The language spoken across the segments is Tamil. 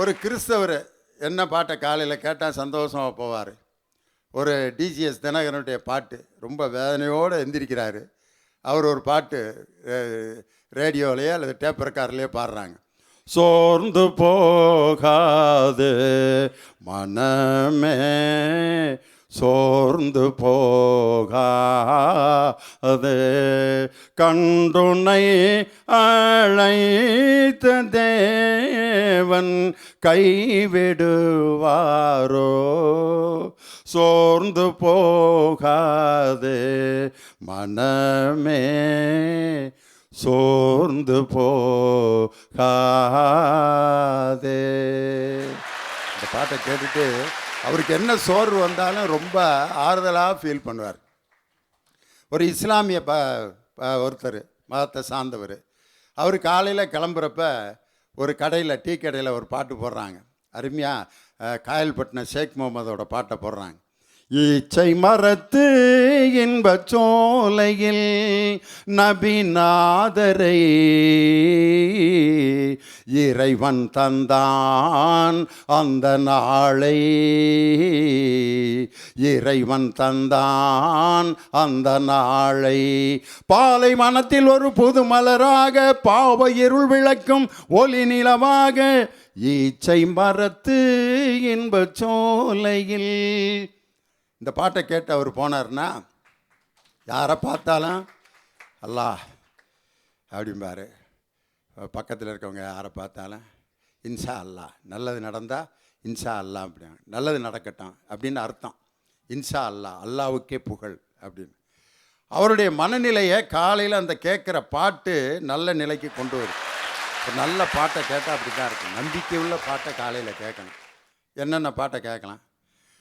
ஒரு கிறிஸ்தவர் என்ன பாட்டை காலையில் கேட்டால் சந்தோஷமாக போவார்? ஒரு டிஜிஎஸ் தினகரனுடைய பாட்டு ரொம்ப வேதனையோடு எந்திரிக்கிறாரு. அவர் ஒரு பாட்டு ரேடியோலையோ அல்லது டேப் ரெக்கார்ட்லேயோ பாடுறாங்க. சோர்ந்து போகாது மனமே சோர்ந்து போகாது. கண்டுனை அழைத்த தேவன் கைவிடுவாரோ? சோர்ந்து போகாது மனமே. சோர்ந்து போகாதே. இந்த பாட்டை கேட்டுட்டு அவருக்கு என்ன சோர்வு வந்தாலும் ரொம்ப ஆறுதலாக ஃபீல் பண்ணுவார். ஒரு இஸ்லாமிய ப ப- ஒருத்தர் மதத்தை சார்ந்தவர். அவர் காலையில் கிளம்புறப்ப ஒரு கடையில் டீ கடையில் ஒரு பாட்டு போடுறாங்க. அருமையாக காயல்பட்டினம் ஷேக் முகமதோட பாட்டை போடுறாங்க. ஈச்சை மரத்து இன்பச் சோலையில் நபிநாதரை இறைவன் தந்தான் அந்த நாளை. இறைவன் தந்தான் அந்த நாளை. பாலை மனத்தில் ஒரு புது மலராக பாவ இருள் விளக்கும் ஒளி நிலவாக ஈச்சை மரத்து இன்ப சோலையில். இந்த பாட்டை கேட்டு அவர் போனார்னா யாரை பார்த்தாலும் அல்லாஹ் அப்படிம்பாரு. பக்கத்தில் இருக்கவங்க யாரை பார்த்தாலும் இன்ஷா அல்லாஹ் நல்லது நடந்தால் இன்ஷா அல்லா அப்படிங்க நல்லது நடக்கட்டும் அப்படின்னு அர்த்தம். இன்ஷா அல்லா அல்லாவுக்கே புகழ் அப்படின்னு. அவருடைய மனநிலையை காலையில் அந்த கேட்குற பாட்டு நல்ல நிலைக்கு கொண்டு வரும். ஒரு நல்ல பாட்டை கேட்டால் அப்படி தான் இருக்கும். நம்பிக்கை உள்ள பாட்டை காலையில் கேட்கணும். என்னென்ன பாட்டை கேட்கலாம்?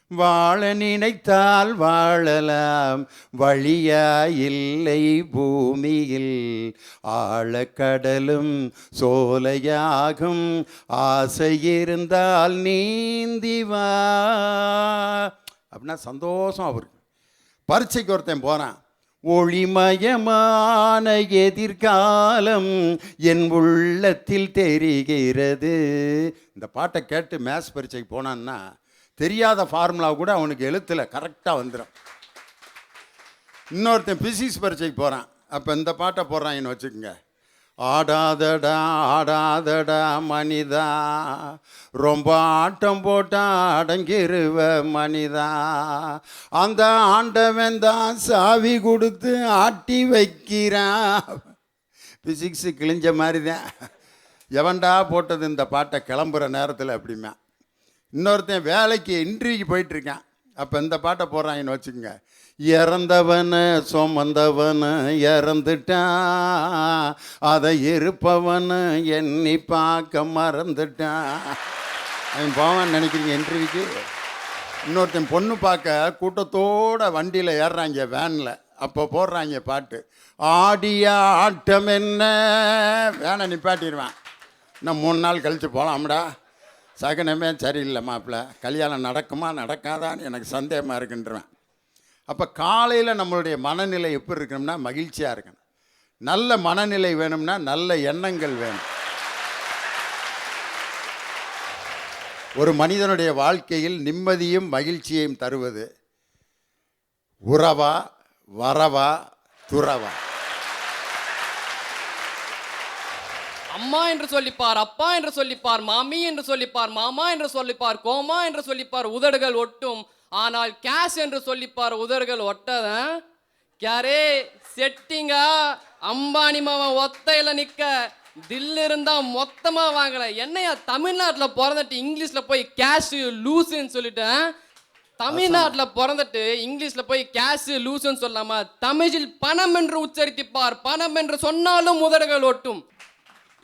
வாழ நினைத்தால் வாழலாம். வழியா இல்லை பூமியில். ஆழக்கடலும் சோலையாகும். ஆசை இருந்தால் நீந்தி வா. அப்படின்னா சந்தோஷம் அவருக்கு. பரீட்சைக்கு ஒருத்தன் போகிறான் ஒளிமயமான எதிர்காலம் என் உள்ளத்தில் தெரிகிறது. இந்த பாட்டை கேட்டு மேத்ஸ் பரீட்சைக்கு போனான்னா தெரியாத ஃபார்முலா கூட அவனுக்கு எழுத்தில் கரெக்டாக வந்துடும் இன்னொருத்தன் பிசிக்ஸ் பரீட்சைக்கு போகிறான் அப்போ இந்த பாட்டை போடுறாங்கன்னு வச்சுக்கோங்க. ஆடாதடா ஆடாதடா மனிதா. ரொம்ப ஆட்டம் போட்டா அடங்கிருவ மனிதா. அந்த ஆண்டவன் தான் சாவி கொடுத்து ஆட்டி வைக்கிறான். பிசிக்ஸு கிழிஞ்ச மாதிரி தான் எவன்டா போட்டது இந்த பாட்டை கிளம்புற நேரத்தில் அப்படிமா இன்னொருத்தன் வேலைக்கு இன்டர்வியூக்கு போயிட்டுருக்கான். அப்போ இந்த பாட்டை போடுறாங்கன்னு வச்சுக்கோங்க. இறந்தவன சுமந்தவன இறந்துட்டான். அதை இருப்பவன எண்ணி பார்க்க மறந்துட்டான். அவன் போவான்னு நினைக்கிறீங்க இன்டர்வியூக்கு இன்னொருத்தன் பொண்ணு பார்க்க கூட்டத்தோட வண்டியில் ஏறுறாங்க வேனில் அப்போ போடுறாங்க பாட்டு. ஆடிய ஆட்டம் என்ன? வேனை நிப்பாட்டிடுவான். நான் மூணு நாள் கழித்து போகலாம்டா சகனமே சரியில்லை மாப்பிள்ள. கல்யாணம் நடக்குமா நடக்காதான்னு எனக்கு சந்தேகமாக இருக்குன்றவன். அப்போ காலையில் நம்மளுடைய மனநிலை எப்படி இருக்கணும்னா மகிழ்ச்சியாக இருக்கணும். நல்ல மனநிலை வேணும்னா நல்ல எண்ணங்கள் வேணும். ஒரு மனிதனுடைய வாழ்க்கையில் நிம்மதியும் மகிழ்ச்சியையும் தருவது உறவா வரவா துறவா? அம்மா என்று சொல்லிப்பார் அப்பா என்று சொல்லிப்பார் மாமி என்று சொல்லிப்பார் மாமா என்று சொல்லிப்பார் கோமா என்று சொல்லிப்பார் உதடுகள் ஒட்டும். ஆனால் கேஷ் என்று சொல்லிப்பார் உதடுகள் ஒட்டதன். கேரே செட்டிங்கா அம்பானி மாவன் ஒத்தையில நிக்க. தில் இருந்தா மொத்தமா வாங்கல. என்னையா தமிழ்நாட்டில் பிறந்துட்டு இங்கிலீஷ்ல போய் கேஷ் லூசுன்னு சொல்லிட்டேன். தமிழ்நாட்டில் பிறந்துட்டு இங்கிலீஷில் போய் கேஷ் லூசுன்னு சொல்லாம தமிழில் பணம் என்று உச்சரித்திப்பார் பணம் என்று சொன்னாலும் உதடுகள் ஒட்டும்.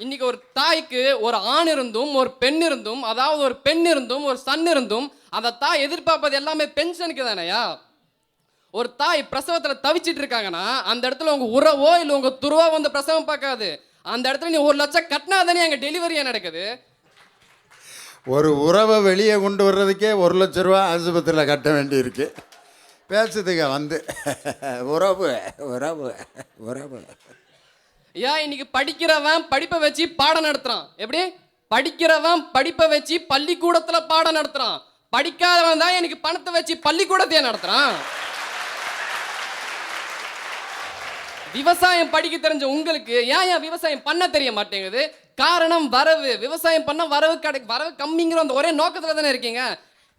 இன்னைக்கு ஒரு தாய்க்கு ஒரு ஆண் இருந்தும் ஒரு பெண் இருந்தும் அதாவது ஒரு பெண் இருந்தும் ஒரு சன் இருந்தும் அந்த தாய் எதிர்பார்ப்பது எல்லாமே பென்ஷனுக்கு தானேயா? ஒரு தாய் பிரசவத்தில் தவிச்சிட்டு இருக்காங்கன்னா அந்த இடத்துல உங்க உறவோ இல்லை உங்க துருவோ வந்து பிரசவம் பார்க்காது. அந்த இடத்துல நீ ஒரு லட்சம் கட்டினா தானே அங்கே டெலிவரியா நடக்குது? ஒரு உறவை வெளியே கொண்டு வர்றதுக்கே ஒரு லட்ச ரூபா ஆஸ்பத்திரியில் கட்ட வேண்டியிருக்கு. பேசுதுங்க வந்து. உறவு உறவு உறவு. ஏன் இன்னைக்கு படிக்கிறவன் படிப்பை வச்சு பாடம் நடத்துறான். எப்படி? படிக்கிறவன் படிப்பை வச்சு பள்ளிக்கூடத்தில் பாடம் நடத்துறான். படிக்காதவன் தான் எனக்கு பணத்தை வச்சு பள்ளிக்கூடத்தையே நடத்துறான். விவசாயம் படிக்க தெரிஞ்ச உங்களுக்கு ஏன் ஏன் விவசாயம் பண்ண தெரிய மாட்டேங்குது. காரணம் வரவு. விவசாயம் பண்ண வரவு கிடை வரவு கம்மிங்கிற அந்த ஒரே நோக்கத்தில் தானே இருக்கீங்க?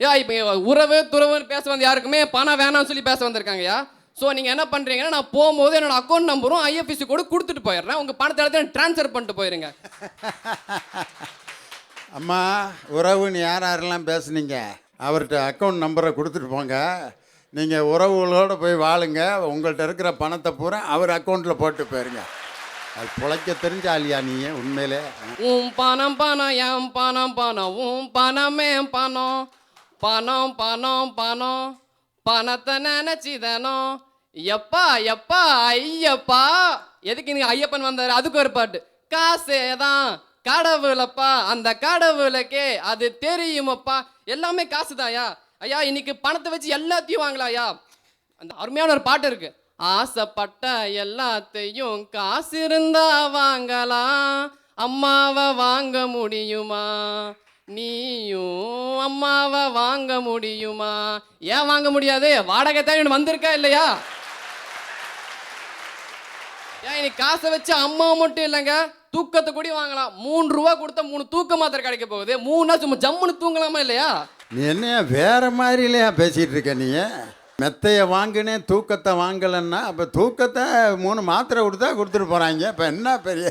ஏன் இப்போ உறவு துறவுன்னு பேச வந்து யாருக்குமே பணம் வேணாம்னு சொல்லி பேச வந்திருக்காங்கயா ஸோ நீங்கள் என்ன பண்ணுறீங்கன்னா நான் போகும்போது என்னோட அக்கௌண்ட் நம்பரும் ஐஎஃப்எஸ்சி கூட கொடுத்துட்டு போயிடுறேன். உங்கள் பணத்தை எடுத்து ட்ரான்ஸ்ஃபர் பண்ணிட்டு போயிருங்க. அம்மா உறவுன்னு யார் யாரெல்லாம் பேசுனீங்க? அவர்கிட்ட அக்கௌண்ட் நம்பரை கொடுத்துட்டு போங்க. நீங்கள் உறவுகளோடு போய் வாழுங்க. உங்கள்கிட்ட இருக்கிற பணத்தை பூரா அவர் அக்கௌண்ட்டில் போட்டு போயிருங்க. அது பிழைக்க தெரிஞ்ச ஆளியா நீ உண்மையிலே? உன் பணம் பணம் என் பணம் பணம் உன் பணமே பணம். பணம் பணம் பணம். பணத்தை நினைச்சிதனோ? எப்பா எப்பா ஐயப்பா. எதுக்கு நீங்க ஐயப்பன் வந்தாரு? அதுக்கு ஒரு பாட்டு. காசே தான் கடவுளப்பா. அந்த கடவுளுக்கே அது தெரியுமப்பா. எல்லாமே காசுதாயா ஐயா இன்னைக்கு பணத்தை வச்சு எல்லாத்தையும் வாங்கலாயா அந்த அருமையான ஒரு பாட்டு இருக்கு. ஆசைப்பட்ட எல்லாத்தையும் காசு இருந்தா வாங்கலாம். அம்மாவை வாங்க முடியுமா? நீயும் அம்மாவை வாங்க முடியுமா? ஏன் வாங்க முடியாது? வாடகை தான் வந்திருக்கா இல்லையா? ஏன் இன்னைக்கு காசை வச்சு அம்மா மட்டும் இல்லைங்க தூக்கத்தை கூட வாங்கலாம். மூணு ரூபா கொடுத்தா மூணு தூக்க மாத்திரை கிடைக்க போகுது. மூணா சும்மா ஜம்முன்னு தூங்கலாமா இல்லையா? நீ என்னையா வேற இல்லையா பேசிகிட்டு இருக்க நீ? மெத்தையை வாங்கினேன் தூக்கத்தை வாங்கலைன்னா அப்போ தூக்கத்தை மூணு மாத்திரை கொடுத்தா கொடுத்துட்டு போகிறாங்க இப்போ என்ன பெரிய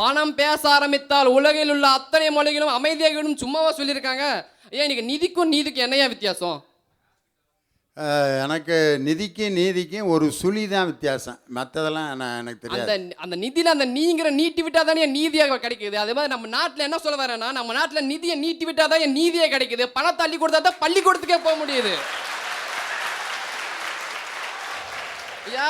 பணம் பேச ஆரம்பித்தால் உலகில் உள்ள அத்தனை மொழிகளும் அமைதியாகிடும் சும்மாவா சொல்லியிருக்காங்க. ஏன் இன்னைக்கு நிதிக்கும் நீதிக்கும் என்னையா வித்தியாசம்? எனக்கு நிதிக்கும் நீதிக்கும் ஒரு சுழி தான் வித்தியாசம். மற்றதெல்லாம் நான் எனக்கு தெரியாது. அந்த அந்த நிதியில அந்த நீங்கிற நீட்டி விட்டா தானே நீதியாக கிடைக்குது. அதே மாதிரி நம்ம நாட்டுல என்ன சொல்ல வரேன்னா நம்ம நாட்டுல நிதியை நீட்டி விட்டா தான் என் நீதியே கிடைக்குது. பணத்தை அள்ளி கொடுத்தா தான் பள்ளிக்கூடத்துக்கே போக முடியுது. ஐயா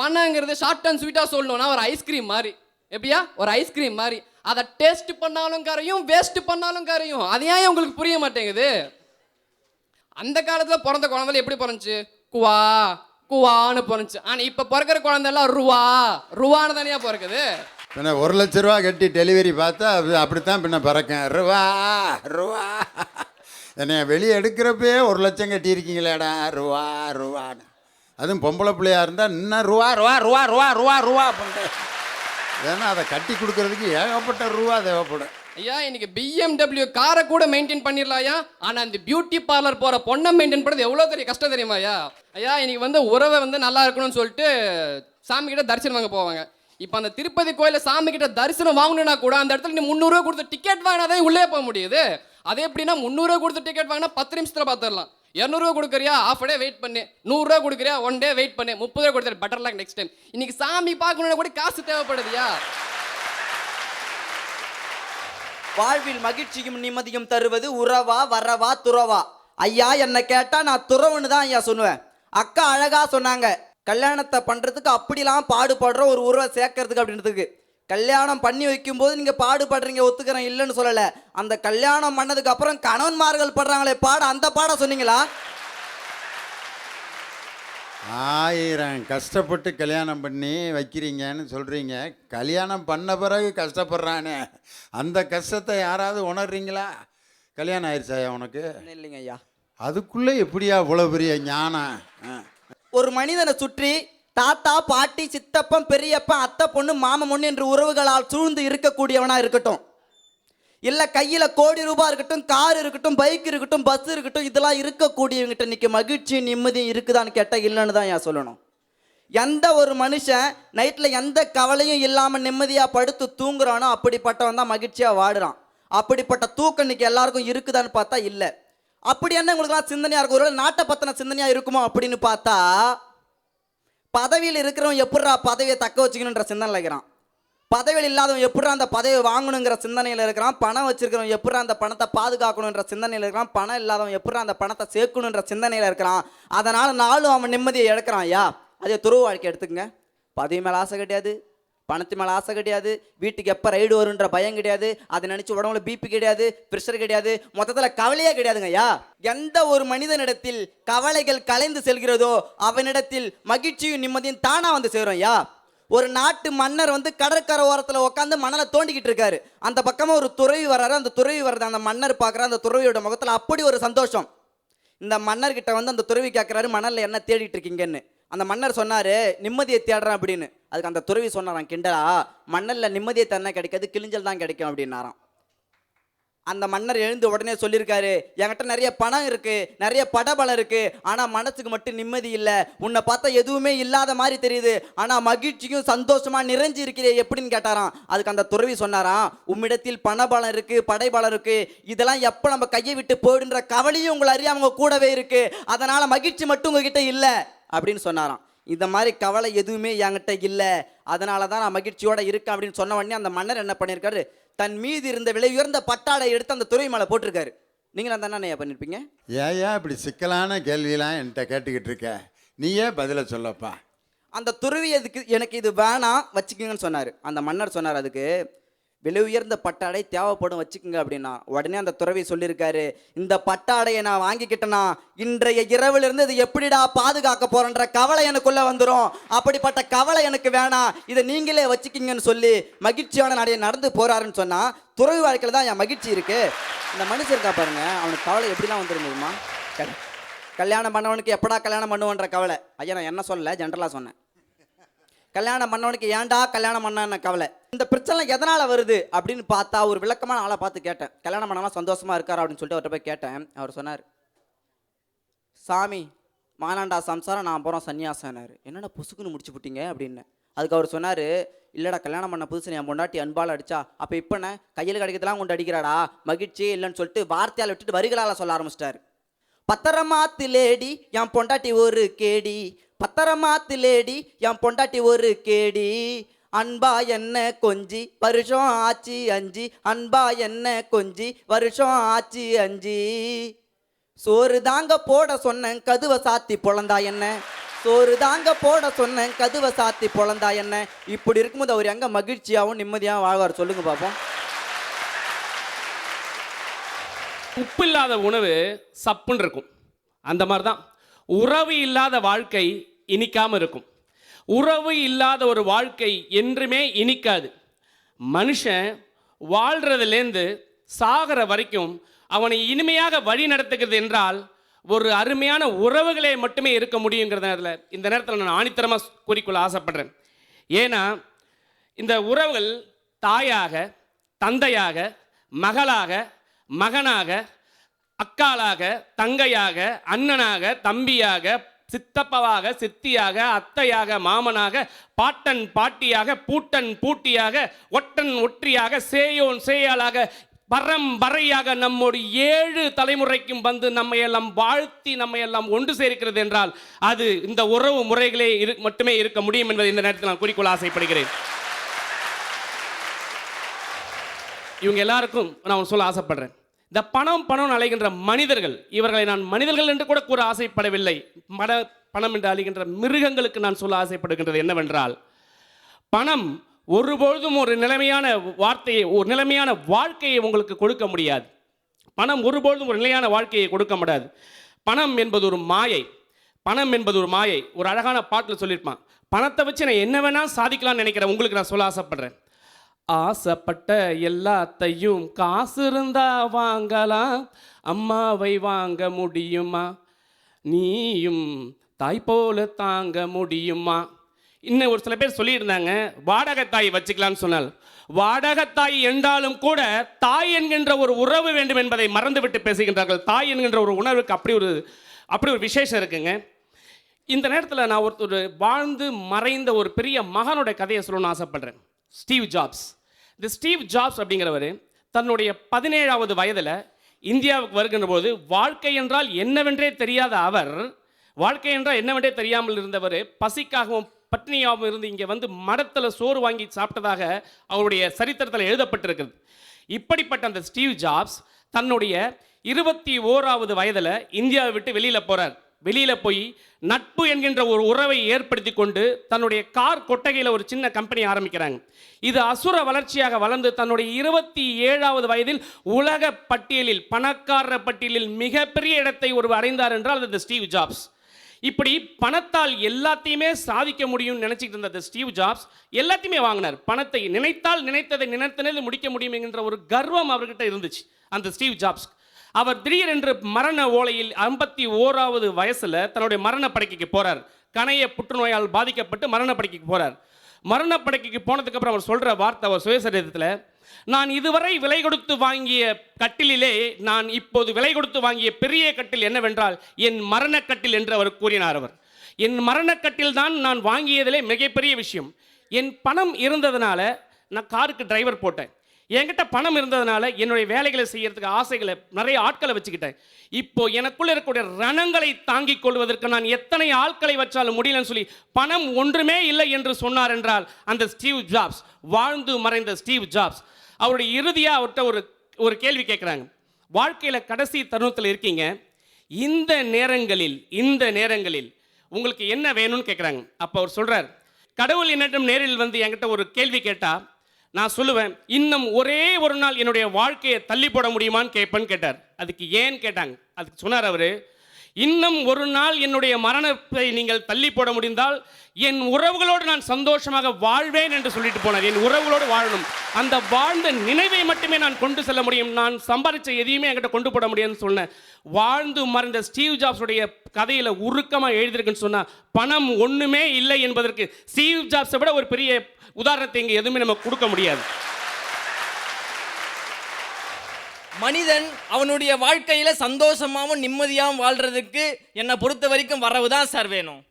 பணங்கிறது ஷார்ட் அண்ட் ஸ்வீட்டா சொல்லணும்னா ஒரு ஐஸ்கிரீம் மாதிரி. எப்படியா? ஒரு ஐஸ்கிரீம் மாதிரி. அதை டேஸ்ட் பண்ணாலும் கரையும் வேஸ்ட் பண்ணாலும் கரையும். அது ஏன் உங்களுக்கு புரிய மாட்டேங்குது? அந்த காலத்தில் பிறந்த குழந்தைல எப்படி பிறந்துச்சு? குவா குவான்னு பிறந்துச்சு. ஆனால் இப்போ பிறக்கிற குழந்தை எல்லாம் ருவா. ருவான்னு தானே பிறக்குது. பின்ன ஒரு லட்ச ரூபா கட்டி டெலிவரி பார்த்தா அது அப்படித்தான் பின்ன பிறக்கேன் ரூவா ரூவா. என்னைய வெளியே எடுக்கிறப்பே ஒரு லட்சம் கட்டியிருக்கீங்களேடா. ரூவா ரூவான்னு. அதுவும் பொம்பளை பிள்ளையா இருந்தால் இன்னும் ரூவா ரூவா ரூவா ரூவா ரூவா ரூவா அப்படின்ட்டு. ஏன்னா அதை கட்டி கொடுக்கறதுக்கு ஏகப்பட்ட ரூபா தேவைப்படும். ஐயா இன்னைக்கு பிஎம்டபிள்யூ காரை கூட மெயின்டைன் பண்ணிடலாம்யா ஆனால் அந்த பியூட்டி பார்லர் போகிற பொண்ணை மெயின்டைன் பண்ணுறது எவ்வளோ பெரிய கஷ்டம் தெரியுமா ஐயா? ஐயா இன்னைக்கு வந்து உறவை வந்து நல்லா இருக்கணும்னு சொல்லிட்டு சாமி கிட்ட தரிசனம் வாங்க போவாங்க. இப்போ அந்த திருப்பதி கோயில சாமி கிட்ட தரிசனம் வாங்கணும்னா கூட அந்த இடத்துல நீ முந்நூறுவா கொடுத்து டிக்கெட் வாங்கினாதான் உள்ளே போக முடியுது. அதே எப்படின்னா முந்நூறுவா கொடுத்து டிக்கெட் வாங்கினா பத்து நிமிஷத்தில் பார்த்துடலாம் இரநூறுவா கொடுக்குறியா? ஆஃப் டே வெயிட் பண்ணு. நூறுரூவா கொடுக்குறியா? ஒன் டே வெயிட் பண்ணு. முப்பது ரூபா கொடுத்துரு பெட்டர் லாக் நெக்ஸ்ட் டைம் இன்னைக்கு சாமி பார்க்கணும்னா கூட காசு தேவைப்படுதுயா? வாழ்வில் மகிழ்ச்சியும் நிம்மதியும் தருவது உறவா வரவா துறவா? ஐயா என்னை கேட்டால் நான் துறவுன்னு தான் ஐயா சொல்லுவேன். அக்கா அழகா சொன்னாங்க கல்யாணத்தை பண்ணுறதுக்கு அப்படிலாம் பாடுபடுற ஒரு உறவை சேர்க்கறதுக்கு அப்படின்றதுக்கு. கல்யாணம் பண்ணி வைக்கும்போது நீங்க பாடுபடுறீங்க ஒத்துக்கிறேன் இல்லைன்னு சொல்லல. அந்த கல்யாணம் பண்ணதுக்கு அப்புறம் கணவன்மார்கள் படுறாங்களே பாட அந்த பாட சொன்னீங்களா? ஆயிரம் கஷ்டப்பட்டு கல்யாணம் பண்ணி வைக்கிறீங்கன்னு சொல்கிறீங்க கல்யாணம் பண்ண பிறகு கஷ்டப்படுறானே. அந்த கஷ்டத்தை யாராவது உணர்றீங்களா? கல்யாணம் ஆயிடுச்சாயா உனக்கு? இல்லைங்க ஐயா. அதுக்குள்ளே எப்படியா இவ்வளோ பெரிய ஞானம். ஒரு மனிதனை சுற்றி தாத்தா பாட்டி சித்தப்பன் பெரியப்பன் அத்தை பொண்ணு மாமன் பொண்ணு என்று உறவுகளால் சூழ்ந்து இருக்கக்கூடியவனா இருக்கட்டும். இல்லை கையில் கோடி ரூபாய் இருக்கட்டும் கார் இருக்கட்டும் பைக் இருக்கட்டும் பஸ் இருக்கட்டும் இதெல்லாம் இருக்கக்கூடியவங்கிட்ட இன்னைக்கு மகிழ்ச்சி நிம்மதி இருக்குதான்னு கேட்டால் இல்லைன்னு தான் ஏன் சொல்லணும்? எந்த ஒரு மனுஷன் நைட்டில் எந்த கவலையும் இல்லாமல் நிம்மதியாக படுத்து தூங்குறானோ அப்படிப்பட்டவன் தான் மகிழ்ச்சியாக வாடுறான். அப்படிப்பட்ட தூக்கம் இன்னைக்கு எல்லாருக்கும் இருக்குதான்னு பார்த்தா இல்லை. அப்படி என்ன உங்களுக்குலாம் சிந்தனையாக இருக்கும்? ஒரு நாட்டை பற்றின சிந்தனையாக இருக்குமோ அப்படின்னு பார்த்தா பதவியில் இருக்கிறவன் எப்படா பதவியை தக்க வச்சுக்கணுன்ற சிந்தனையில் இருக்கிறான். பதவியில் இல்லாதவன் எப்படா அந்த பதவியை வாங்கணுங்கிற சிந்தனையில் இருக்கிறான். பணம் வச்சிருக்கிறவன் எப்படா அந்த பணத்தை பாதுகாக்கணுன்ற சிந்தனையில் இருக்கிறான். பணம் இல்லாதவன் எப்படா அந்த பணத்தை சேர்க்கணுன்ற சிந்தனையில் இருக்கிறான். அதனால் நாளும் அவன் நிம்மதியை இழக்கிறான். ஐயா அதே துறவு வாழ்க்கை எடுத்துக்கங்க. பதவி மேலே ஆசை கிடையாது. பணத்து மேலே ஆசை கிடையாது வீட்டுக்கு எப்போ ரைடு வருன்ற பயம் கிடையாது அதை நினச்சி உடம்புல பிபி கிடையாது ப்ரெஷர் கிடையாது மொத்தத்தில் கவலையே கிடையாதுங்க ஐயா. எந்த ஒரு மனிதனிடத்தில் கவலைகள் கலைந்து செல்கிறதோ அவனிடத்தில் மகிழ்ச்சியும் நிம்மதியும் தானாக வந்து சேரும் ஐயா. ஒரு நாட்டு மன்னர் வந்து கடற்கரை ஓரத்தில் உட்காந்து மணலை தோண்டிக்கிட்டு இருக்காரு. அந்த பக்கமாக ஒரு துறவி வர்றாரு. அந்த துறவி வர்றது அந்த மன்னர் பார்க்குற அந்த துறவியோட முகத்தில் அப்படி ஒரு சந்தோஷம். இந்த மன்னர்கிட்ட வந்து அந்த துறவி கேட்குறாரு மணலில் என்ன தேடிட்டு இருக்கீங்கன்னு? அந்த மன்னர் சொன்னார் நிம்மதியை தேடுறேன் அப்படின்னு. அதுக்கு அந்த துறவி சொன்னாராம் கிண்டலா மணலில் நிம்மதியை தரனா கிடைக்காது கிழிஞ்சல் தான் கிடைக்கும் அப்படின்னாராம். அந்த மன்னர் எழுந்து உடனே சொல்லியிருக்காரு என்கிட்ட நிறைய பணம் இருக்கு நிறைய படபலம் இருக்கு ஆனா மனசுக்கு மட்டும் நிம்மதி இல்லை. உன்னை பார்த்தா எதுவுமே இல்லாத மாதிரி தெரியுது. ஆனா மகிழ்ச்சியும் சந்தோஷமா நிறைஞ்சு இருக்கிறே எப்படின்னு கேட்டாராம். அதுக்கு அந்த துறவி சொன்னாராம் உம்மிடத்தில் பணபலம் இருக்கு படைபலம் இருக்கு. இதெல்லாம் எப்போ நம்ம கையை விட்டு போயிடுன்ற கவலையும் உங்களை அறியாம கூடவே இருக்கு. அதனால மகிழ்ச்சி மட்டும் உங்ககிட்ட இல்லை அப்படின்னு சொன்னாராம். இந்த மாதிரி கவலை எதுவுமே என்கிட்ட இல்லை. அதனால தான் நான் மகிழ்ச்சியோட இருக்கேன் அப்படின்னு சொன்ன உடனே அந்த மன்னர் என்ன பண்ணியிருக்காரு? தன் மீது இருந்த விலை உயர்ந்த பட்டாடை எடுத்து அந்த துறை மேலே போட்டிருக்காரு. நீங்களும் அந்த என்ன பண்ணியிருப்பீங்க? ஏயா இப்படி சிக்கலான கேள்வியெல்லாம் என்கிட்ட கேட்டுக்கிட்டு இருக்க? நீயே பதிலை சொல்லப்பா. அந்த துறவி அதுக்கு எனக்கு இது வேணாம் வச்சுக்கோங்கன்னு சொன்னார். அந்த மன்னர் சொன்னார் அதுக்கு விலை உயர்ந்த பட்டாடை தேவைப்படும் வச்சுக்கோங்க அப்படின்னா உடனே அந்த துறவி சொல்லியிருக்காரு இந்த பட்டாடையை நான் வாங்கிக்கிட்டேனா இன்றைய இரவிலிருந்து இது எப்படிடா பாதுகாக்க போறேன்ற கவலை எனக்குள்ள வந்துடும் அப்படிப்பட்ட கவலை எனக்கு வேணாம். இதை நீங்களே வச்சுக்கிங்கன்னு சொல்லி மகிழ்ச்சியான நடைய நடந்து போறாருன்னு சொன்னா துறவி வாழ்க்கையில் தான் என் மகிழ்ச்சி இருக்கு. இந்த மனுஷன் இருக்கா பாருங்க அவனுக்கு கவலை எப்படிலாம் வந்துடும் கல்யாணம் பண்ணவனுக்கு எப்படா கல்யாணம் பண்ணுவோன்ற கவலை? ஐயா நான் என்ன சொல்லலை? ஜென்ரலாக சொன்னேன். கல்யாணம் பண்ணவனுக்கு ஏன்டா கல்யாணம் பண்ண கவலை. இந்த பிரச்சனை எதனால் வருது அப்படின்னு பார்த்தா ஒரு விளக்கமான ஆளை பார்த்து கேட்டேன். கல்யாணம் பண்ணலாம் சந்தோஷமாக இருக்கார் அப்படின்னு சொல்லிட்டு அவர்கிட்ட போய் கேட்டேன். அவர் சொன்னார் சாமி மானாண்டா சம்சாரம் நான் போகிறோம் சன்னியாசனார். என்னடா புசுக்குன்னு முடிச்சு விட்டீங்க அப்படின்னு. அதுக்கு அவர் சொன்னார் இல்லைடா கல்யாணம் பண்ண புதுசு என் பொண்டாட்டி அன்பால் அடிச்சா அப்போ இப்போ என்ன? கையில் கிடைக்கிறதுலாம் கொண்டு அடிக்கிறாடா? மகிழ்ச்சி இல்லைன்னு சொல்லிட்டு வார்த்தையால் விட்டுட்டு வரிகளால் சொல்ல ஆரம்பிச்சிட்டாரு. பத்திரமாத்து லேடி என் பொண்டாட்டி ஒரு கேடி பத்திரமாத்து லேடி என் பொண்டாட்டி ஒரு கேடி. அன்பா என்ன கொஞ்சி வருஷம் ஆச்சு அஞ்சு. அன்பா என்ன கொஞ்சி வருஷம் ஆச்சு அஞ்சு. சோறு தாங்க போட சொன்னேன் கதுவை சாத்தி பொழந்தா என்ன? சோறு தாங்க போட சொன்னேன் கதுவை சாத்தி பொழந்தா என்ன? இப்படி இருக்கும்போது அவர் எங்கே மகிழ்ச்சியாகவும் நிம்மதியாகவும் வாழ்வார் சொல்லுங்க பார்ப்போம் உப்பு இல்லாத உணவு சப்புன்னு இருக்கும். அந்த மாதிரி தான் உறவு இல்லாத வாழ்க்கை இனிக்காமல் இருக்கும் உறவு இல்லாத ஒரு வாழ்க்கை என்றுமே இனிக்காது. மனுஷன் வாழ்கிறதுலேருந்து சாகிற வரைக்கும் அவனை இனிமையாக வழி நடத்துகிறது என்றால் ஒரு அருமையான உறவுகளே மட்டுமே இருக்க முடியுங்கிறதுல இந்த நேரத்தில் நான் ஆணித்தரமாக கூறிக்கொள்ள ஆசைப்படுறேன். ஏன்னா இந்த உறவுகள் தாயாக தந்தையாக மகளாக மகனாக அக்காளாக தங்கையாக அண்ணனாக தம்பியாக சித்தப்பவாக சித்தியாக அத்தையாக மாமனாக பாட்டன் பாட்டியாக பூட்டன் பூட்டியாக ஒட்டன் ஒற்றியாக சேயோன் சேயாளாக பரம்பரையாக நம்முடைய ஏழு தலைமுறைக்கும் வந்து நம்மை எல்லாம் வாழ்த்தி நம்மை எல்லாம் ஒன்று சேர்க்கிறது என்றால் அது இந்த உறவு முறைகளே இரு மட்டுமே இருக்க முடியும் என்பதை இந்த நேரத்தில் நான் குறிக்கோள் ஆசைப்படுகிறேன். இவங்க எல்லாருக்கும் நான் சொல்ல ஆசைப்படுறேன். இந்த பணம் பணம் அலைகின்ற மனிதர்கள் இவர்களை நான் மனிதர்கள் என்று கூட கூற ஆசைப்படவில்லை. மட பணம் என்று அழிகின்ற மிருகங்களுக்கு நான் சொல்ல ஆசைப்படுகின்றது என்னவென்றால் பணம் ஒருபொழுதும் ஒரு நிலைமையான வார்த்தையை ஒரு நிலைமையான வாழ்க்கையை உங்களுக்கு கொடுக்க முடியாது. பணம் ஒருபொழுதும் ஒரு நிலையான வாழ்க்கையை கொடுக்க முடியாது. பணம் என்பது ஒரு மாயை. பணம் என்பது ஒரு மாயை. ஒரு அழகான பாட்டில் சொல்லியிருப்பான். பணத்தை வச்சு நான் என்ன வேணால் சாதிக்கலாம்னு நினைக்கிறேன். உங்களுக்கு நான் சொல்ல ஆசைப்படுறேன். ஆசைப்பட்ட எல்லாத்தையும் காசு இருந்தா வாங்கலாம். அம்மாவை வாங்க முடியுமா? நீயும் தாய் போல தாங்க முடியுமா? இன்னும் ஒரு சில பேர் சொல்லியிருந்தாங்க வாடகை தாய் வச்சுக்கலாம்னு சொன்னால் வாடகை தாய் என்றாலும் கூட தாய் என்கின்ற ஒரு உறவு வேண்டும் என்பதை மறந்துவிட்டு பேசுகின்றார்கள். தாய் என்கின்ற ஒரு உணர்வுக்கு அப்படி ஒரு அப்படி ஒரு விசேஷம் இருக்குங்க. இந்த நேரத்தில் நான் ஒருத்தர் வாழ்ந்து மறைந்த ஒரு பெரிய மகனுடைய கதையை சொல்லணும்னு ஆசைப்படுறேன். ஸ்டீவ் ஜாப்ஸ் இந்த ஸ்டீவ் ஜாப்ஸ் அப்படிங்கிறவர் தன்னுடைய பதினேழாவது வயதில் இந்தியாவுக்கு வருகின்ற போது வாழ்க்கை என்றால் என்னவென்றே தெரியாத அவர் வாழ்க்கை என்றால் என்னவென்றே தெரியாமல் இருந்தவர் பசிக்காகவும் பட்டினியாகவும் இருந்து இங்கே வந்து மரத்தில் சோறு வாங்கி சாப்பிட்டதாக அவருடைய சரித்திரத்தில் எழுதப்பட்டிருக்கிறது. இப்படிப்பட்ட அந்த ஸ்டீவ் ஜாப்ஸ் தன்னுடைய இருபத்தி ஓராவது வயதில் இந்தியாவை விட்டு வெளியில் போகிறார் வெளியில் போய் நட்பு என்கின்ற ஒரு உறவை ஏற்படுத்தி கொண்டு தன்னுடைய கார் கொட்டகையில் ஒரு சின்ன கம்பெனி ஆரம்பிக்கிறாங்க. இது அசுர வளர்ச்சியாக வளர்ந்து தன்னுடைய இருபத்தி ஏழாவது வயதில் உலக பட்டியலில் பணக்காரர் பட்டியலில் மிகப்பெரிய இடத்தை ஒரு அடைந்தார் என்றால் அது ஸ்டீவ் ஜாப்ஸ். இப்படி பணத்தால் எல்லாத்தையுமே சாதிக்க முடியும்னு நினைச்சிட்டு இருந்த அந்த ஸ்டீவ் ஜாப்ஸ் எல்லாத்தையுமே வாங்கினார். பணத்தை நினைத்தால் நினைத்ததை நினைத்தனில் முடிக்க முடியும் என்கின்ற ஒரு கர்வம் அவர்கிட்ட இருந்துச்சு. அந்த ஸ்டீவ் ஜாப்ஸ் அவர் திடீரென்று மரண ஓலையில் ஐம்பத்தி ஓராவது வயசில் தன்னுடைய மரண படுக்கைக்கு போறார். கணைய புற்றுநோயால் பாதிக்கப்பட்டு மரண படுக்கைக்கு போறார். மரண படுக்கைக்கு அவர் சொல்கிற வார்த்தை அவர் சுயசரிதத்தில் நான் இதுவரை விலை கொடுத்து வாங்கிய கட்டிலிலே நான் இப்போது விலை கொடுத்து வாங்கிய பெரிய கட்டில் என்னவென்றால் என் மரணக்கட்டில் என்று அவர் கூறினார் அவர். என் மரணக்கட்டில் தான் நான் வாங்கியதிலே மிகப்பெரிய விஷயம். என் பணம் இருந்ததுனால நான் காருக்கு டிரைவர் போட்டேன். என்கிட்ட பணம் இருந்ததுனால என்னுடைய வேலைகளை செய்யறதுக்கு ஆசைகளை நிறைய ஆட்களை வச்சுக்கிட்டேன். இப்போ எனக்குள்ள இருக்கக்கூடிய ரணங்களை தாங்கிக் கொள்வதற்கு நான் எத்தனை ஆட்களை வச்சாலும் முடியலன்னு சொல்லி பணம் ஒன்றுமே இல்லை என்று சொன்னார் என்றால் அந்த ஸ்டீவ் ஜாப்ஸ் வாழ்ந்து மறைந்த ஸ்டீவ் ஜாப்ஸ் அவருடைய இறுதியாக அவர்கிட்ட ஒரு ஒரு கேள்வி கேட்குறாங்க. வாழ்க்கையில் கடைசி தருணத்தில் இருக்கீங்க. இந்த நேரங்களில் இந்த நேரங்களில் உங்களுக்கு என்ன வேணும்னு கேட்குறாங்க. அப்போ அவர் சொல்கிறார் கடவுள் என்னிடம் நேரில் வந்து என்கிட்ட ஒரு கேள்வி கேட்டால் நான் சொல்லுவேன் இன்னும் ஒரே ஒரு நாள் என்னுடைய வாழ்க்கையை தள்ளி போட முடியுமான்னு கேட்பேன்னு கேட்டார். அதுக்கு ஏன்னு கேட்டாங்க? அதுக்கு சொன்னார் அவர் இன்னும் ஒரு நாள் என்னுடைய மரணத்தை நீங்கள் தள்ளி போட முடிந்தால் என் உறவுகளோடு நான் சந்தோஷமாக வாழ்வேன் என்று சொல்லிட்டு போனார். என் உறவுகளோடு வாழணும். அந்த வாழ்ந்த நினைவை மட்டுமே நான் கொண்டு செல்ல முடியும். நான் சம்பாதிச்ச எதையுமே என்கிட்ட கொண்டு போட முடியும்னு சொன்னேன். வாழ்ந்து மறைந்த ஸ்டீவ் ஜாப்ஸுடைய கதையில் உருக்கமாக எழுதியிருக்குன்னு சொன்னால் பணம் ஒன்றுமே இல்லை என்பதற்கு ஸ்டீவ் ஜாப்ஸை விட ஒரு பெரிய உதாரணத்தை இங்கே எதுவுமே நம்ம கொடுக்க முடியாது. மனிதன் அவனுடைய வாழ்க்கையில சந்தோஷமாவும் நிம்மதியாகவும் வாழ்றதுக்கு என்னை பொறுத்த வரைக்கும் வரவு தான் சார் வேணும்.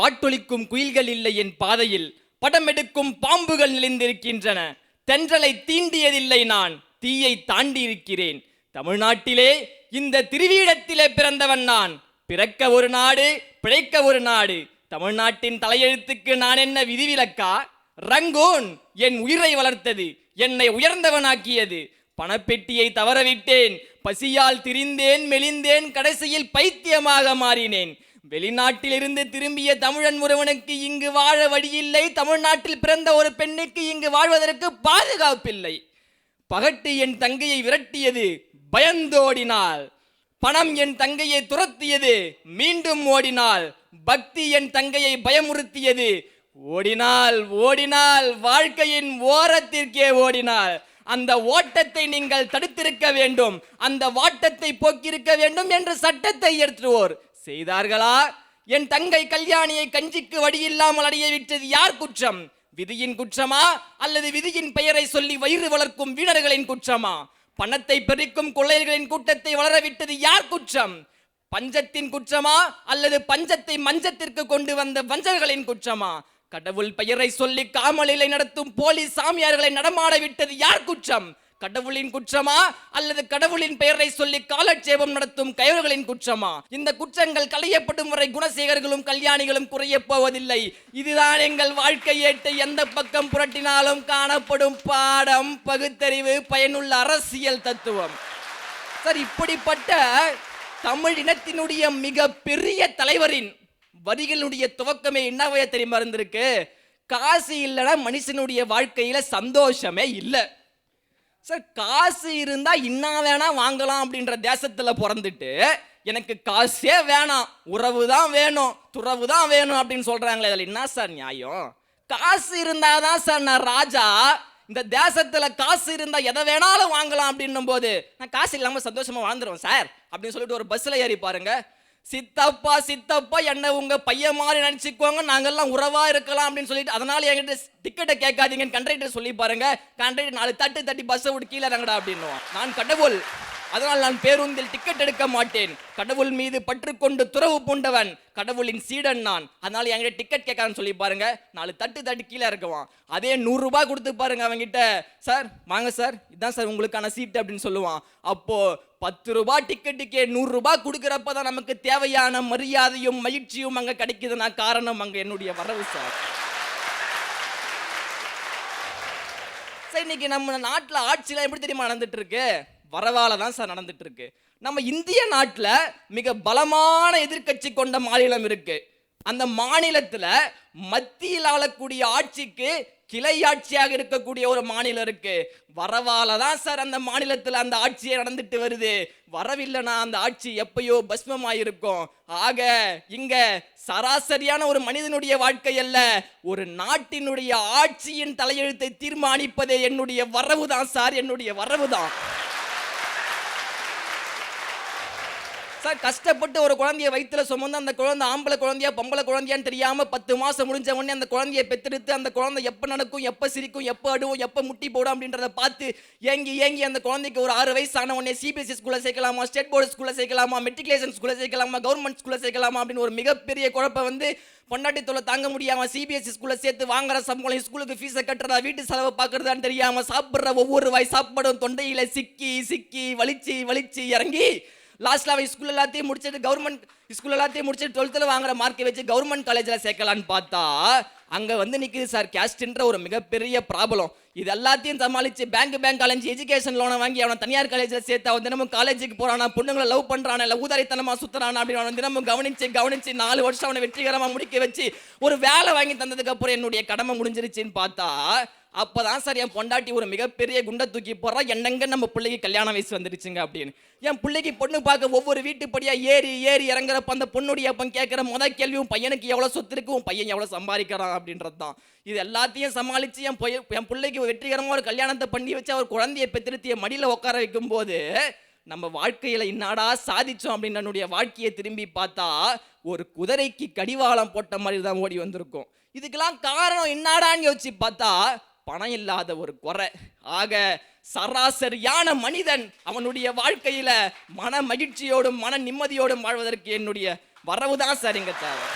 பாட்டொலிக்கும் குயில்கள் இல்லை என் பாதையில் படமெடுக்கும் பாம்புகள் நிலைந்திருக்கின்றன. தென்றலை தீண்டியதில்லை நான் தீயை தாண்டி இருக்கிறேன் தமிழ்நாட்டிலே இந்த திருவீடத்திலே பிறந்தவன் நான். பிறக்க ஒரு நாடு பிழைக்க ஒரு நாடு. தமிழ்நாட்டின் தலையெழுத்துக்கு நான் என்ன விதிவிலக்கா? ரங்கோன் என் உயிரை வளர்த்தது என்னை உயர்ந்தவனாக்கியது. பணப்பெட்டியை தவறவிட்டேன். பசியால் திரிந்தேன் மெலிந்தேன் கடைசியில் பைத்தியமாக மாறினேன். வெளிநாட்டிலிருந்து திரும்பிய தமிழன் ஒருவனுக்கு இங்கு வாழ வழியில்லை. தமிழ்நாட்டில் பிறந்த ஒரு பெண்ணுக்கு இங்கு வாழ்வதற்கு பாதுகாப்பில்லை. பகட்டு என் தங்கையை விரட்டியது பயந்தோடினாள். பணம் என் தங்கையை துரத்தியது மீண்டும் ஓடினாள். பக்தி என் தங்கையை பயமுறுத்தியது ஓடினாள் ஓடினாள் வாழ்க்கையின் ஓரத்திற்கே ஓடினாள். அந்த ஓட்டத்தை நீங்கள் தடுத்திருக்க வேண்டும். அந்த வாட்டத்தை போக்கியிருக்க வேண்டும் என்று சட்டத்தை ஏற்றுவோர். செய்தார்களா? என் தங்கை கல்யாணியை கஞ்சிக்கு வடியில்லாமல் அடைய விட்டது யார் குற்றம்? விதியின் குற்றமா? அல்லது விதியின் பெயரை சொல்லி வயிறு வளர்க்கும் வீணர்களின் குற்றமா? பணத்தை பெருக்கும் கொள்ளையர்களின் கூட்டத்தை வளரவிட்டது யார் குற்றம்? பஞ்சத்தின் குற்றமா? அல்லது பஞ்சத்தை மஞ்சத்திற்கு கொண்டு வந்த வஞ்சர்களின் குற்றமா? கடவுள் பெயரை சொல்லி காமலிலை நடத்தும் போலீஸ் சாமியார்களை நடமாட விட்டது யார் குற்றம்? கடவுளின் குற்றமா? அல்லது கடவுளின் பெயரை சொல்லி காலட்சேபம் நடத்தும் கயவர்களின் குற்றமா? இந்த குற்றங்கள் களையப்படும் வரை குணசேகர்களும் கல்யாணிகளும் குறைய போவதில்லை. இதுதான் எங்கள் வாழ்க்கை ஏட்டை. எந்த பக்கம் புரட்டினாலும் காணப்படும் பாடம் பகுத்தறிவு பயனுள்ள அரசியல் தத்துவம். சார் இப்படிப்பட்ட தமிழ் இனத்தினுடைய மிக பெரிய தலைவரின் வரிகளுடைய துவக்கமே என்னவைய தெரியுமா இருந்திருக்கு? காசு இல்லைன்னா மனுஷனுடைய வாழ்க்கையில் சந்தோஷமே இல்லை. சார் காசு இருந்தால் இன்னா வேணா வாங்கலாம் அப்படின்ற தேசத்தில் பிறந்துட்டு எனக்கு காசே வேணாம் உறவு தான் வேணும் துறவு தான் வேணும் அப்படின்னு சொல்கிறாங்களே அதில் என்ன சார் நியாயம்? காசு இருந்தால் தான் சார் நான் ராஜா இந்த தேசத்தில் காசு இருந்தால் எதை வேணாலும் வாங்கலாம் அப்படின்னும் போது நான் காசு இல்லாமல் சந்தோஷமாக வாழ்ந்துருவேன் சார் அப்படின்னு சொல்லிட்டு ஒரு பஸ்ஸில் ஏறி பாருங்கள் சித்தப்பா சித்தப்பா என்ன உங்க பையன் மாதிரி நினைச்சுக்கோங்க. நாங்கெல்லாம் உறவா இருக்கலாம் அப்படின்னு சொல்லிட்டு அதனால என்கிட்ட டிக்கெட்டை கேட்காதீங்கன்னு கண்டக்டர் சொல்லி பாருங்க. கண்டக்டர் நாலு தட்டு தட்டி பஸ்ஸை விட்டு கீழே இறங்கடா அப்படின்னுவான். நான் கடவுள். அதனால் நான் பேருந்தில் டிக்கெட் எடுக்க மாட்டேன். கடவுள் மீது பற்றுக்கொண்டு துறவு பூண்டவன் கடவுளின் சீடன் நான். அதனால என்கிட்ட டிக்கெட் கேட்கான்னு சொல்லி பாருங்க. நாலு தட்டு தட்டு கீழே இருக்குவான். அதே நூறுரூபா கொடுத்து பாருங்க அவங்கிட்ட சார் வாங்க சார். இதுதான் சார் உங்களுக்கான சீட் அப்படின்னு சொல்லுவான். அப்போ பத்து ரூபா டிக்கெட்டுக்கே நூறுரூபா கொடுக்குறப்ப தான் நமக்கு தேவையான மரியாதையும் மகிழ்ச்சியும் அங்கே கிடைக்குதுன்னா காரணம் அங்கே என்னுடைய வரவு சார். சார் இன்னைக்கு நம்ம நாட்டில் ஆட்சிலாம் எப்படி தெரியுமா நடந்துட்டு இருக்கு? வரவால தான் சார் நடந்துட்டு இருக்கு நம்ம இந்திய நாட்டில் மிக பலமான எதிர்க்கட்சி கொண்ட மாநிலம் இருக்கு. அந்த மாநிலத்தில் மத்தியில் ஆளக்கூடிய ஆட்சிக்கு கிளை ஆட்சியாக இருக்கக்கூடிய ஒரு மாநிலம் இருக்கு. வரவால தான் சார் அந்த மாநிலத்தில் அந்த ஆட்சியை நடந்துட்டு வருது. வரவில்லைனா அந்த ஆட்சி எப்பயோ பஸ்மமாயிருக்கும். ஆக இங்க சராசரியான ஒரு மனிதனுடைய வாழ்க்கை அல்ல. ஒரு நாட்டினுடைய ஆட்சியின் தலையெழுத்தை தீர்மானிப்பதே என்னுடைய வரவு தான் சார் என்னுடைய வரவு தான் சார் கஷ்டப்பட்டு ஒரு குழந்தைய வயிற்றுல சுமந்து அந்த குழந்தை ஆம்பளை குழந்தையா பொம்பளை குழந்தையான்னு தெரியாம பத்து மாசம் முடிஞ்ச உடனே அந்த குழந்தைய பெத்தெடுத்து அந்த குழந்தை எப்போ நடக்கும் எப்போ சிரிக்கும் எப்போ அடுவோம் எப்போ முட்டி போடும் அப்படின்றத பார்த்து ஏங்கி ஏங்கி அந்த குழந்தைக்கு ஒரு ஆறு வயசு ஆன உடனே சிபிஎஸ்சி ஸ்கூலில் சேர்க்கலாமா ஸ்டேட் போர்டு ஸ்கூலில் சேர்க்கலாமா மெட்ரிகுலேஷன் ஸ்கூலில் சேர்க்கலாமா கவர்மெண்ட் ஸ்கூலில் சேர்க்கலாமா அப்படின்னு ஒரு மிகப்பெரிய குழப்பம் வந்து பொண்டாட்டி தொலை தாங்க முடியாமல் சிபிஎஸ்சி ஸ்கூலில் சேர்த்து வாங்குற சம்பளம் ஸ்கூலுக்கு ஃபீஸை கட்டுறதா வீட்டு செலவு பார்க்குறதான்னு தெரியாமல் சாப்பிட்ற ஒவ்வொரு வாய் சாப்பாடும் தொண்டையில் சிக்கி சிக்கி வலிச்சு வலிச்சு இறங்கி லாஸ்ட்டில் அவன் ஸ்கூல் எல்லாத்தையும் முடிச்சுட்டு கவர்மெண்ட் ஸ்கூல் எல்லாத்தையும் முடிச்சுட்டு டுவெல்த்தில் வாங்குற மார்க்கை வச்சு கவர்மெண்ட் காலேஜில் சேர்க்கலான்னு பார்த்தா அங்கே வந்து நிற்குது சார் கேஸ்ட்ன்ற ஒரு மிகப்பெரிய ப்ராப்ளம் இது எல்லாத்தையும் சமாளித்து பேங்க் பேங்க் காலேஜ் எஜுகேஷன் லோனை வாங்கி அவனை தனியார் காலேஜில் சேர்த்து அவன் தினமும் காலேஜுக்கு போகிறானா பொண்ணுங்களை லவ் பண்ணுறானா இல்லை ஊதாரித்தனமாக சுற்றுறானா அப்படின்னு அவனை தினமும் கவனிச்சு கவனிச்சு நாலு வருஷம் அவனை வெற்றிகரமாக முடிக்க வச்சு ஒரு வேலை வாங்கி தந்ததுக்கப்புறம் என்னுடைய கடமை முடிஞ்சிருச்சுன்னு பார்த்தா அப்போதான் சார் என் பொண்டாட்டி ஒரு மிகப்பெரிய குண்டை தூக்கி போடுறா. என்னங்க நம்ம பிள்ளைக்கு கல்யாண வயசு வந்துருச்சுங்க அப்படின்னு. என் பிள்ளைக்கு பொண்ணு பார்க்க ஒவ்வொரு வீட்டுப்படியாக ஏறி ஏறி இறங்குறப்ப அந்த பொண்ணுடைய அப்பன் கேட்குற முத கேள்வியும் பையனுக்கு எவ்வளோ சொத்து இருக்கு? உன் பையன் எவ்வளோ சம்பாதிக்கிறான்? அப்படின்றது தான். இது எல்லாத்தையும் சமாளித்து என் பொய் என் பிள்ளைக்கு வெற்றிகரமாக ஒரு கல்யாணத்தை பண்ணி வச்சு அவர் குழந்தைய பெத்திருத்திய மடியில் உட்கார வைக்கும்போது நம்ம வாழ்க்கையில் இன்னாடா சாதிச்சோம் அப்படின்னு என்னுடைய வாழ்க்கையை திரும்பி பார்த்தா ஒரு குதிரைக்கு கடிவாளம் போட்ட மாதிரி தான் ஓடி வந்திருக்கும். இதுக்கெல்லாம் காரணம் என்னடான்னு யோசிச்சு பார்த்தா பணம் இல்லாத ஒரு குறை. ஆக சராசரியான மனிதன் அவனுடைய வாழ்க்கையில மன மகிழ்ச்சியோடும் மன நிம்மதியோடும் வாழ்வதற்கு என்னுடைய வரவுதான் சரிங்க தேவை